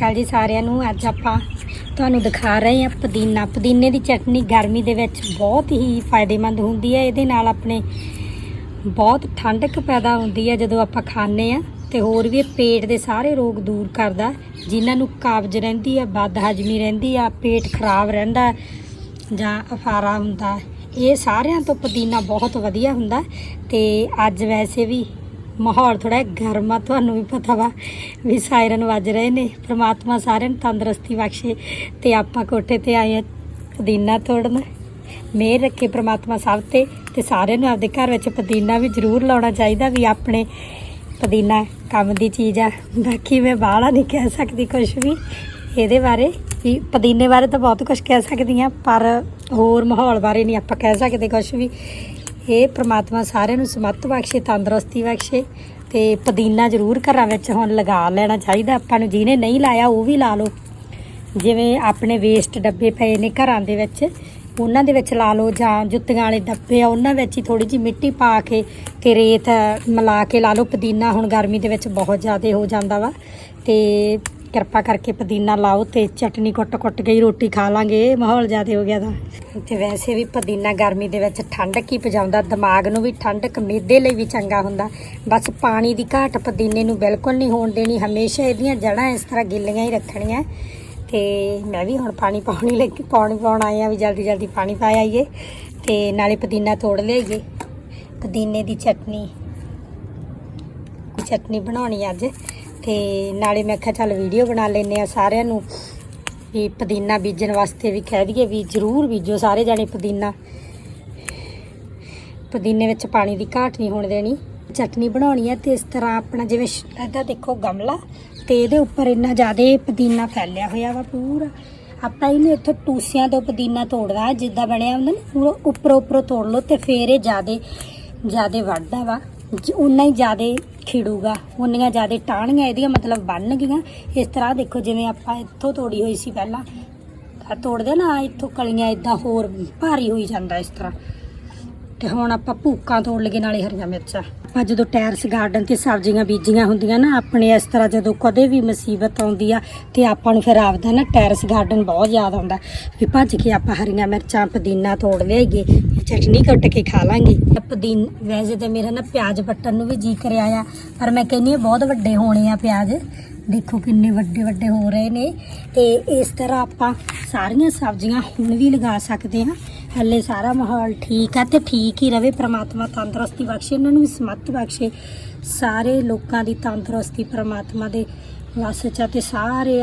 ਕੱਲ ਜੀ ਸਾਰਿਆਂ ਨੂੰ ਅੱਜ ਆਪਾਂ ਤੁਹਾਨੂੰ ਦਿਖਾ ਰਹੇ ਹਾਂ ਪੁਦੀਨਾ। ਪੁਦੀਨੇ ਦੀ ਚਟਨੀ ਗਰਮੀ ਦੇ ਵਿੱਚ ਬਹੁਤ ਹੀ ਫਾਇਦੇਮੰਦ ਹੁੰਦੀ ਹੈ। ਇਹਦੇ ਨਾਲ ਆਪਣੇ ਬਹੁਤ ਠੰਡਕ ਪੈਦਾ ਹੁੰਦੀ ਹੈ ਜਦੋਂ ਆਪਾਂ ਖਾਂਦੇ ਆ ਤੇ ਹੋਰ ਵੀ ਪੇਟ ਦੇ ਸਾਰੇ ਰੋਗ ਦੂਰ ਕਰਦਾ। ਜਿਨ੍ਹਾਂ ਨੂੰ ਕਾਬਜ਼ ਰਹਿੰਦੀ ਆ ਬਦ ਹਜਮੀ ਰਹਿੰਦੀ ਆ, ਪੇਟ ਖਰਾਬ ਰਹਿੰਦਾ ਜਾਂ ਅਫਾਰਾ ਹੁੰਦਾ। ਇਹ ਸਾਰਿਆਂ ਤੋਂ ਪੁਦੀਨਾ ਬਹੁਤ ਵਧੀਆ ਹੁੰਦਾ ਤੇ ਅੱਜ ਵੈਸੇ ਵੀ ਮਾਹੌਲ ਥੋੜਾ ਗਰਮ ਆ, ਤੁਹਾਨੂੰ ਵੀ ਪਤਾ ਵਾ ਵੀ ਸਾਇਰਨ ਵੱਜ ਰਹੇ ਨੇ। ਪ੍ਰਮਾਤਮਾ ਸਾਰਿਆਂ ਨੂੰ ਤੰਦਰੁਸਤੀ ਬਖਸ਼ੇ ਤੇ ਆਪਾਂ ਕੋਠੇ ਤੇ ਆਏ ਆ ਪੁਦੀਨਾ ਤੋੜਨ। ਮਿਹਰ ਰੱਖੇ ਪ੍ਰਮਾਤਮਾ ਸਭ ਤੇ ਤੇ ਸਾਰਿਆਂ ਨੂੰ ਆਪਦੇ ਘਰ ਵਿੱਚ ਪੁਦੀਨਾ ਵੀ ਜ਼ਰੂਰ ਲਾਉਣਾ ਚਾਹੀਦਾ ਵੀ ਆਪਣੇ ਪੁਦੀਨਾ ਕੰਮ ਦੀ ਚੀਜ਼ ਆ। ਬਾਕੀ ਮੈਂ ਬਾਹਲਾ ਨਹੀਂ ਕਹਿ ਸਕਦੀ ਕੁਝ ਵੀ। ਇਹਦੇ ਬਾਰੇ ਵੀ ਪੁਦੀਨੇ ਬਾਰੇ ਤਾਂ ਬਹੁਤ ਕੁਝ ਕਹਿ ਸਕਦੀ ਆ, ਪਰ ਹੋਰ ਮਾਹੌਲ ਬਾਰੇ ਨਹੀਂ ਆਪਾਂ ਕਹਿ ਸਕਦੇ ਕੁਝ ਵੀ। ਇਹ ਪ੍ਰਮਾਤਮਾ ਸਾਰਿਆਂ ਨੂੰ ਸਮੱਤ ਬਖਸ਼ੇ, ਤੰਦਰੁਸਤੀ ਬਖਸ਼ੇ ਤੇ ਪੁਦੀਨਾ ਜ਼ਰੂਰ ਘਰਾਂ ਵਿੱਚ ਹੁਣ ਲਗਾ ਲੈਣਾ ਚਾਹੀਦਾ। ਆਪਾਂ ਨੂੰ ਜਿਹਨੇ ਨਹੀਂ ਲਾਇਆ ਉਹ ਵੀ ਲਾ ਲਓ। ਜਿਵੇਂ ਆਪਣੇ ਵੇਸਟ ਡੱਬੇ ਪਏ ਨੇ ਘਰਾਂ ਦੇ ਵਿੱਚ, ਉਹਨਾਂ ਦੇ ਵਿੱਚ ਲਾ ਲਓ ਜਾਂ ਜੁੱਤੀਆਂ ਵਾਲੇ ਡੱਬੇ ਆ, ਉਹਨਾਂ ਵਿੱਚ ਹੀ ਥੋੜੀ ਜਿਹੀ ਮਿੱਟੀ ਪਾ ਕੇ ਤੇ ਰੇਤ ਮਿਲਾ ਕੇ ਲਾ ਲਓ। ਪੁਦੀਨਾ ਹੁਣ ਗਰਮੀ ਦੇ ਵਿੱਚ ਬਹੁਤ ਜ਼ਿਆਦਾ ਹੋ ਜਾਂਦਾ ਵਾ ਤੇ ਕਿਰਪਾ ਕਰਕੇ ਪੁਦੀਨਾ ਲਾਓ ਤੇ ਚਟਨੀ ਕੁੱਟ-ਕੁੱਟ ਕੇ ਹੀ ਰੋਟੀ ਖਾ ਲਾਂਗੇ। ਮਾਹੌਲ ਜ਼ਿਆਦਾ ਹੋ ਗਿਆ ਤਾਂ। ਤੇ ਵੈਸੇ ਵੀ ਪੁਦੀਨਾ ਗਰਮੀ ਦੇ ਵਿੱਚ ਠੰਡਕ ਹੀ ਪਜਾਉਂਦਾ, ਦਿਮਾਗ ਨੂੰ ਵੀ ਠੰਡਕ ਮਿਹਦੇ ਲਈ ਵੀ ਚੰਗਾ ਹੁੰਦਾ। ਬਸ ਪਾਣੀ ਦੀ ਘਾਟ ਪੁਦੀਨੇ ਨੂੰ ਬਿਲਕੁਲ ਨਹੀਂ ਹੋਣ ਦੇਣੀ, ਹਮੇਸ਼ਾ ਇਹਦੀਆਂ ਜੜ੍ਹਾਂ ਇਸ ਤਰ੍ਹਾਂ ਗਿੱਲੀਆਂ ਹੀ ਰੱਖਣੀਆਂ। ਤੇ ਮੈਂ ਵੀ ਹੁਣ ਪਾਣੀ ਪਾਉਣੀ ਲੱਗੀ ਪਾਣੀ ਪਾਉਣ ਆਏ ਆ ਵੀ ਜਲਦੀ ਜਲਦੀ ਪਾਣੀ ਪਾ ਆਈਏ ਤੇ ਨਾਲੇ ਪੁਦੀਨਾ ਤੋੜ ਲਿਆਈਏ ਪੁਦੀਨੇ ਦੀ ਚਟਨੀ ਚਟਨੀ ਬਣਾਉਣੀ ਅੱਜ। ਤੇ ਨਾਲੇ ਮੈਂ ਕਿਹਾ ਚੱਲ ਵੀਡੀਓ ਬਣਾ ਲੈਨੇ ਆ ਸਾਰਿਆਂ ਨੂੰ ਵੀ ਪੁਦੀਨਾ ਬੀਜਣ ਵਾਸਤੇ ਵੀ ਕਹਿ ਦਈਏ ਵੀ ਜ਼ਰੂਰ ਬੀਜੋ ਸਾਰੇ ਜਾਣੇ ਪੁਦੀਨਾ। ਪੁਦੀਨੇ ਵਿੱਚ ਪਾਣੀ ਦੀ ਘਾਟ ਨਹੀਂ ਹੋਣ ਦੇਣੀ। ਚਟਨੀ ਬਣਾਉਣੀ ਹੈ ਤੇ ਇਸ ਤਰ੍ਹਾਂ ਆਪਣਾ ਜਿਵੇਂ ਸ਼- ਇਹਦਾ ਦੇਖੋ ਗਮਲਾ ਤੇ ਇਹਦੇ ਉੱਪਰ ਇੰਨਾ ਜ਼ਿਆਦਾ ਪੁਦੀਨਾ ਫੈਲਿਆ ਹੋਇਆ ਵਾ ਪੂਰਾ। ਆਪਾਂ ਇਹਨੂੰ ਇੱਥੋਂ ਟੂਸਿਆਂ ਤੋਂ ਪੁਦੀਨਾ ਤੋੜਦਾ, ਜਿੱਦਾਂ ਬਣਿਆ ਹੁੰਦਾ ਨਾ, ਪੂਰਾ ਉੱਪਰੋਂ ਉੱਪਰੋਂ ਤੋੜ ਲਓ ਤੇ ਫੇਰ ਇਹ ਜ਼ਿਆਦਾ ਜ਼ਿਆਦਾ ਵੱਧਦਾ ਵਾ। ਉਨਾ ਹੀ ਜ਼ਿਆਦਾ ਖਿੜੂਗਾ ਉਨੀਆਂ ਜ਼ਿਆਦਾ ਟਾਹਣੀਆਂ, ਇਹਦੀਆਂ ਮਤਲਬ ਬਣ ਗਈਆਂ ਇਸ ਤਰ੍ਹਾਂ ਦੇਖੋ, ਜਿਵੇਂ ਆਪਾਂ ਇੱਥੋਂ ਤੋੜੀ ਹੋਈ ਸੀ ਪਹਿਲਾਂ। ਆ ਤੋੜਦੇ ਨਾ, ਇੱਥੋਂ ਕਲੀਆਂ ਇਦਾਂ ਹੋਰ ਭਾਰੀ ਹੋਈ ਜਾਂਦਾ ਇਸ ਤਰ੍ਹਾਂ। ਤੇ ਹੁਣ ਆਪਾਂ ਭੂਕਾਂ ਤੋੜ ਲਗੇ ਨਾਲੇ ਹਰੀਆਂ ਮਿਰਚਾਂ। ਆਪਾਂ ਜਦੋਂ ਟੈਰਸ ਗਾਰਡਨ ਤੇ ਸਬਜ਼ੀਆਂ ਬੀਜੀਆਂ ਹੁੰਦੀਆਂ ਨਾ, ਆਪਣੇ ਇਸ ਤਰ੍ਹਾਂ ਜਦੋਂ ਕਦੇ ਵੀ ਮੁਸੀਬਤ ਆਉਂਦੀ ਆ, ਤੇ ਆਪਾਂ ਨੂੰ ਫਿਰ ਆਪਦਾ ਨਾ ਟੈਰਸ ਗਾਰਡਨ ਬਹੁਤ ਯਾਦ ਆਉਂਦਾ। ਵੀ ਭੱਜ ਕੇ ਆਪਾਂ ਹਰੀਆਂ ਮਿਰਚਾਂ, ਪੁਦੀਨਾ ਤੋੜ ਲਿਆਈਏ ਚਟਨੀ ਕੱਟ ਕੇ ਖਾ ਲਾਂਗੇ। ਪੁਦੀਨ, ਵੈਸੇ ਤੇ ਮੇਰਾ ਨਾ ਪਿਆਜ਼ ਪੱਟਣ ਨੂੰ ਵੀ ਜੀ ਕਰਿਆ ਆ, ਪਰ ਮੈਂ ਕਹਿੰਨੀ ਆ ਬਹੁਤ ਵੱਡੇ ਹੋਣੇ ਆ ਪਿਆਜ਼। ਦੇਖੋ ਕਿੰਨੇ ਵੱਡੇ ਵੱਡੇ ਹੋ ਰਹੇ ਨੇ। ਤੇ ਇਸ ਤਰ੍ਹਾਂ ਆਪਾਂ ਸਾਰੀਆਂ ਸਬਜ਼ੀਆਂ ਹੁਣ ਵੀ ਲਗਾ ਸਕਦੇ ਹਾਂ। ਹੱਲੇ ਸਾਰਾ ਮਾਹੌਲ ਠੀਕ ਆ ਤੇ ਠੀਕ ਹੀ ਰਵੇ, ਪ੍ਰਮਾਤਮਾ ਤੰਦਰੁਸਤੀ ਬਖਸ਼ੇ, ਇਹਨਾਂ ਨੂੰ ਵੀ ਸਮੱਤ ਬਖਸ਼ੇ। ਸਾਰੇ ਲੋਕਾਂ ਦੀ ਤੰਦਰੁਸਤੀ ਪ੍ਰਮਾਤਮਾ ਦੇ ਵਸ ਚ ਆ ਤੇ ਸਾਰੇ